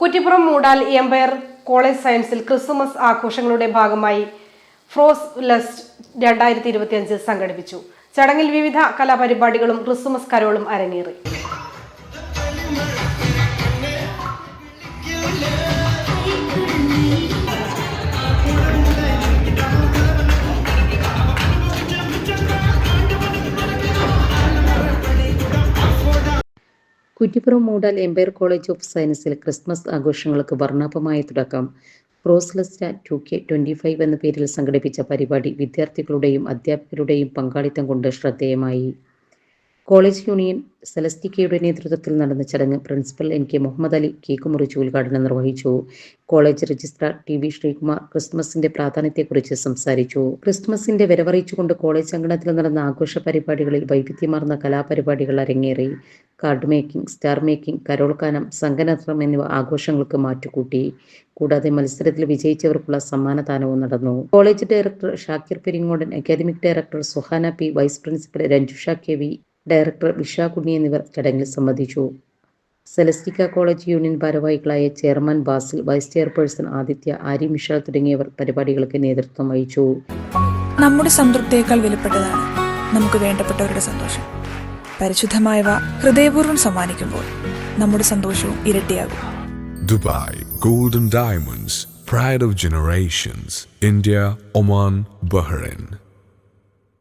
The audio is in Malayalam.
കുറ്റിപ്പുറം മൂടാൽ എംപയർ കോളേജ് സയൻസിൽ ക്രിസ്മസ് ആഘോഷങ്ങളുടെ ഭാഗമായി ഫ്രോസ് ലെസ്റ്റ് രണ്ടായിരത്തി ഇരുപത്തിയഞ്ച് സംഘടിപ്പിച്ചു. ചടങ്ങിൽ വിവിധ കലാപരിപാടികളും ക്രിസ്മസ് കരോളും അരങ്ങേറി. Kuttippuram Moodal Empire College of സയൻസിൽ ക്രിസ്മസ് ആഘോഷങ്ങൾക്ക് വർണാഭമായ തുടക്കം. പ്രോസ്ലസ്റ്റ ടു കെ ട്വന്റി ഫൈവ് എന്ന പേരിൽ സംഘടിപ്പിച്ച പരിപാടി വിദ്യാർത്ഥികളുടെയും അധ്യാപകരുടെയും പങ്കാളിത്തം കൊണ്ട് ശ്രദ്ധേയമായി. കോളേജ് യൂണിയൻ സെലസ്റ്റിക്കയുടെ നേതൃത്വത്തിൽ നടന്ന ചടങ്ങ് principal N K Muhammad Ali cake മുറിച്ച് ഉദ്ഘാടനം നിർവഹിച്ചു. College registrar T V Sreekumar ക്രിസ്മസിന്റെ പ്രാധാന്യത്തെക്കുറിച്ച് സംസാരിച്ചു. ക്രിസ്മസിന്റെ വരവറിയിച്ചുകൊണ്ട് കോളേജ് അങ്കണത്തിൽ നടന്ന ആഘോഷ പരിപാടികളിൽ വൈവിധ്യമാർന്ന കലാപരിപാടികൾ അരങ്ങേറി. കാർഡ് മേക്കിംഗ് സ്റ്റാർ മേക്കിംഗ് കരോൾക്കാനം സംഘനൃത്തം എന്നിവ ആഘോഷങ്ങൾക്ക് മാറ്റുകൂട്ടി. കൂടാതെ മത്സരത്തിൽ വിജയിച്ചവർക്കുള്ള സമ്മാനദാനവും നടന്നു. College director Shakir Peringodan academic director Suhana P vice principal Ranjusha K V director Vishakunni എന്നിവർ ചടങ്ങിൽ സംബന്ധിച്ചു. സെലസ്റ്റിക്ക കോളേജ് യൂണിയൻ ഭാരവാഹികളായ chairman Basil vice chairperson Aditya ആരി മിഷ തുടങ്ങിയവർ പരിപാടികൾക്ക് നേതൃത്വം വഹിച്ചു. നമ്മുടെ സംതൃപ്തിയേക്കാൾ വിലപ്പെട്ടതാണ് നമുക്ക് വേണ്ടപ്പെട്ടവരുടെ സന്തോഷം. പരിശുദ്ധമായവ ഹൃദയപൂർവം സമ്മാനിക്കുമ്പോൾ നമ്മുടെ സന്തോഷവും ഇരട്ടിയാകും. Dubai golden diamonds pride of generations India Oman Bahrain.